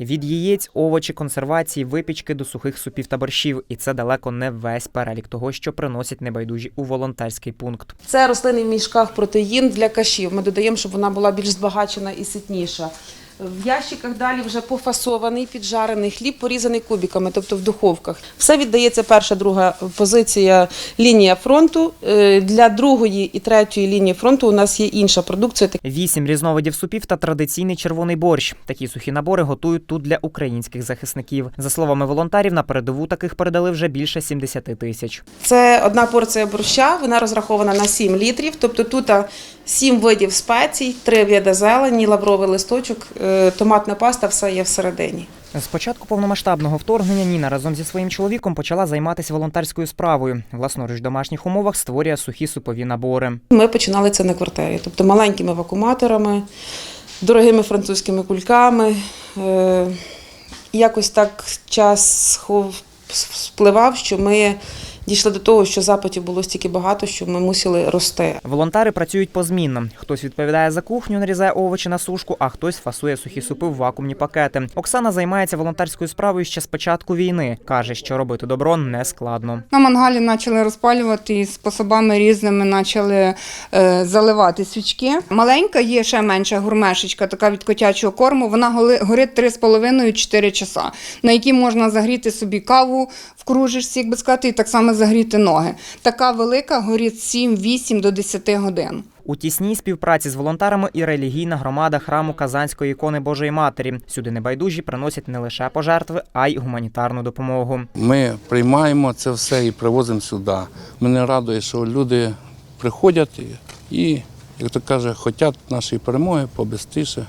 Від яєць, овочі, консервації, випічки до сухих супів та борщів. І це далеко не весь перелік того, що приносять небайдужі у волонтерський пункт. Це рослинний в мішках протеїн для кашів. Ми додаємо, щоб вона була більш збагачена і ситніша. В ящиках далі вже пофасований, піджарений хліб, порізаний кубиками, тобто в духовках. Все віддається перша, друга позиція лінія фронту. Е, Для другої і третьої лінії фронту у нас є інша продукція. Вісім різновидів супів та традиційний червоний борщ. Такі сухі набори готують тут для українських захисників. За словами волонтерів, на передову таких передали вже більше 70 тисяч. Це одна порція борща, вона розрахована на 7 літрів. Тобто тут 7 видів спецій, 3 види зелені, лавровий листочок, е, томатна паста, все є всередині. З початку повномасштабного вторгнення Ніна разом зі своїм чоловіком почала займатися волонтерською справою. Власноруч в домашніх умовах створює сухі супові набори. Ми починали це на квартирі, тобто маленькими вакууматорами, дорогими французькими кульками. Е, Якось так час спливав, що ми дійшли до того, що запитів було стільки багато, що ми мусили рости. Волонтери працюють позмінно. Хтось відповідає за кухню, нарізає овочі на сушку, а хтось фасує сухі супи в вакуумні пакети. Оксана займається волонтерською справою ще з початку війни. каже, що робити добро не складно. На мангалі почали розпалювати і способами різними почали е, заливати свічки. Маленька є ще менша гурмешечка, така від котячого корму. Вона голи- горить 3,5-4 часа, на якій можна загріти собі каву в кружечці, як би сказати, і так само загріти ноги. Така велика горить 7-8 до 10 годин. У тісній співпраці з волонтерами і релігійна громада храму Казанської ікони Божої Матері. Сюди небайдужі приносять не лише пожертви, а й гуманітарну допомогу. Ми приймаємо це все і привозимо сюди. Мене радує, що люди приходять і, як то каже, хочуть нашої перемоги побистріше.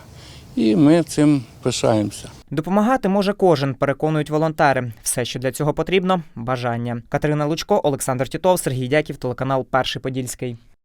І ми цим пишаємося. Допомагати може кожен, переконують волонтери. Все, що для цього потрібно бажання. Катерина Лучко, Олександр Тітов, Сергій Дяків, телеканал Перший Подільський.